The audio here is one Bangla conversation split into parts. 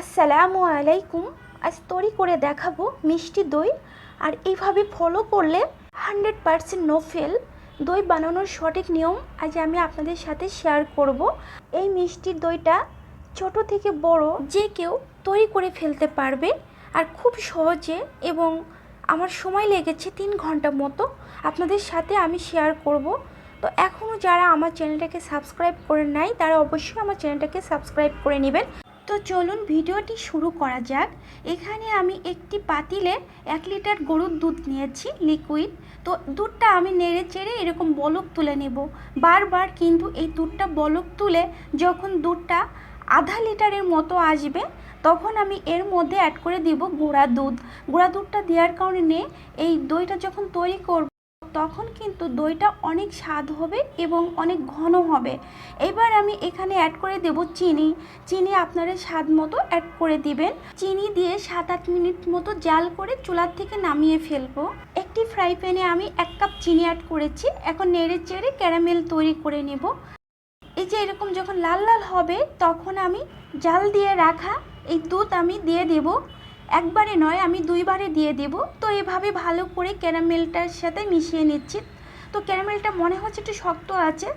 আসসালামু আলাইকুম। আজ তৈরি করে দেখাবো মিষ্টি দই। আর এইভাবে ফলো করলে হান্ড্রেড পারসেন্ট নো ফেল দই বানানোর সঠিক নিয়ম আজ আমি আপনাদের সাথে শেয়ার করব। এই মিষ্টির দইটা ছোট থেকে বড় যে কেউ তৈরি করে ফেলতে পারবে। আর খুব সহজে এবং আমার সময় লেগেছে তিন ঘণ্টা মতো আপনাদের সাথে আমি শেয়ার করব। তো এখনও যারা আমার চ্যানেলটাকে সাবস্ক্রাইব করে নাই, তারা অবশ্যই আমার চ্যানেলটাকে সাবস্ক্রাইব করে নেবেন। তো চলুন ভিডিওটি শুরু করা যাক। এখানে আমি একটি পাতিলে এক লিটার গরুর দুধ নিয়েছি লিকুইড তো দুধটা আমি নেড়ে চেড়ে এরকম বলক তুলে নেব। বারবার কিন্তু এই দুধটা বলক তুলে যখন দুধটা আধা লিটারের মতো আসবে, তখন আমি এর মধ্যে অ্যাড করে দিব গুঁড়া দুধ। গুঁড়া দুধটা দেওয়ার কারণে এই দইটা যখন তৈরি করব তখন কিন্তু দইটা অনেক স্বাদ হবে এবং অনেক ঘন হবে। এবার আমি এখানে অ্যাড করে দেব চিনি। চিনি আপনারা স্বাদ মতো অ্যাড করে দিবেন। চিনি দিয়ে সাত আট মিনিট মতো জাল করে চুলার থেকে নামিয়ে ফেলব। একটি ফ্রাই প্যানে আমি এক কাপ চিনি অ্যাড করেছি। এখন নেড়ে চেড়ে ক্যারামেল তৈরি করে নেব। এই যে এরকম যখন লাল লাল হবে, তখন আমি জাল দিয়ে রাখা এই দুধ আমি দিয়ে দেব। একবারে নয়, আমি দুইবারে দিয়ে দেব। তো এভাবে ভালো করে ক্যারামেলটার সাথে মিশিয়ে নিচ্ছি। তো ক্যারামেলটা মনে হচ্ছে একটু শক্ত আছে।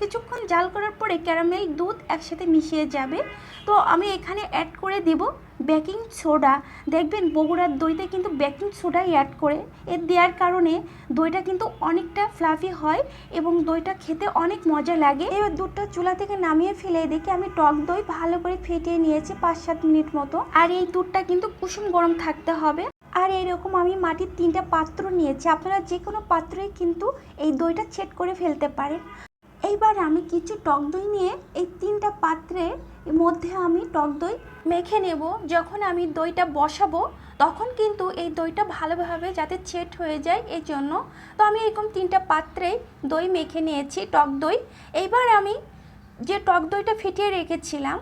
কিছুক্ষণ জাল করার পরে ক্যারামেল দুধ একসাথে মিশিয়ে যাবে। তো আমি এখানে অ্যাড করে দেব। বেকিং সোডা দেখবেন বগুড়ার দইতে কিন্তু বেকিং সোডাই অ্যাড করে। এর দেওয়ার কারণে দইটা কিন্তু অনেকটা ফ্লাফি হয় এবং দইটা খেতে অনেক মজা লাগে। এবার দুধটা চুলা থেকে নামিয়ে ফেলে দেখে আমি টক দই ভালো করে ফেটিয়ে নিয়েছি পাঁচ সাত মিনিট মতো। আর এই দুধটা কিন্তু কুসুম গরম থাকতে হবে। আর এরকম আমি মাটির তিনটা পাত্র নিয়েছি। আপনারা যে কোনো পাত্রেই কিন্তু এই দইটা ছেট করে ফেলতে পারেন। এইবার আমি কিছু টক দই নিয়ে এই তিনটা পাত্রের মধ্যে আমি টক দই মেখে নেব। যখন আমি দইটা বসাবো, তখন কিন্তু এই দইটা ভালোভাবে যাতে ছেট হয়ে যায় এই জন্য তো আমি এরকম তিনটা পাত্রে দই মেখে নিয়েছি, টক দই। এইবার আমি যে টক দইটা ফেটিয়ে রেখেছিলাম,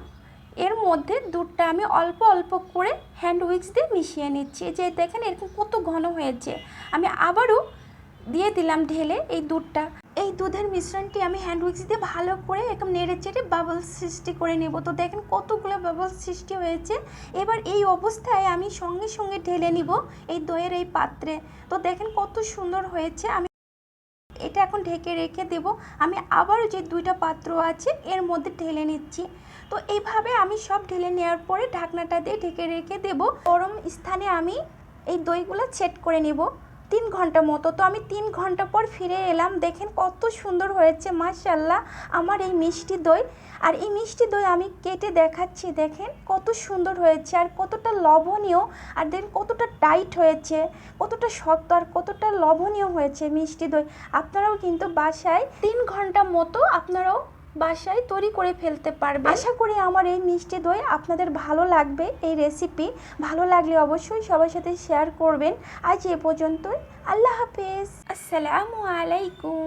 এর মধ্যে দুধটা আমি অল্প অল্প করে হ্যান্ড উইক্স দিয়ে মিশিয়ে নিচ্ছি। যে দেখেন এরকম কত ঘন হয়েছে। আমি আবারও দিয়ে দিলাম ঢেলে এই দুধটা। এই দুধের মিশ্রণটি আমি হ্যান্ড উইক্স দিয়ে ভালো করে এরকম নেড়ে চেড়ে বাবলস সৃষ্টি করে নেব। তো দেখেন কতগুলো বাবলস সৃষ্টি হয়েছে। এবার এই অবস্থায় আমি সঙ্গে সঙ্গে ঢেলে নিব এই দইয়ের এই পাত্রে। তো দেখেন কত সুন্দর হয়েছে। আমি এটা এখন ঢেকে রেখে দেব। আমি আবারও যে দুইটা পাত্র আছে, এর মধ্যে ঢেলে নিচ্ছি। তো এইভাবে আমি সব ঢেলে নেওয়ার পরে ঢাকনাটা দিয়ে ঢেকে রেখে দেব। গরম স্থানে আমি এই দইগুলো ছেট করে নেব। তিন ঘণ্টা মতো। তো আমি তিন ঘণ্টা পর ফিরে এলাম। দেখেন কত সুন্দর হয়েছে মাশাল্লাহ আমার এই মিষ্টি দই। আর এই মিষ্টি দই আমি কেটে দেখাচ্ছি, দেখেন কত সুন্দর হয়েছে আর কতটা লবণীয়। আর দেখেন কতটা টাইট হয়েছে, কতটা শক্ত আর কতটা লবণীয় হয়েছে মিষ্টি দই। আপনারাও কিন্তু বাসায় তিন ঘণ্টা মতো আপনারাও বাসায় তৈরি করে ফেলতে পারবে। আশা করি আমার এই মিষ্টি দই আপনাদের ভালো লাগবে এই রেসিপি ভালো লাগলে অবশ্যই সবার সাথে শেয়ার করবেন। আজ এ পর্যন্তই আল্লাহ হাফেজ। আসসালামু আলাইকুম।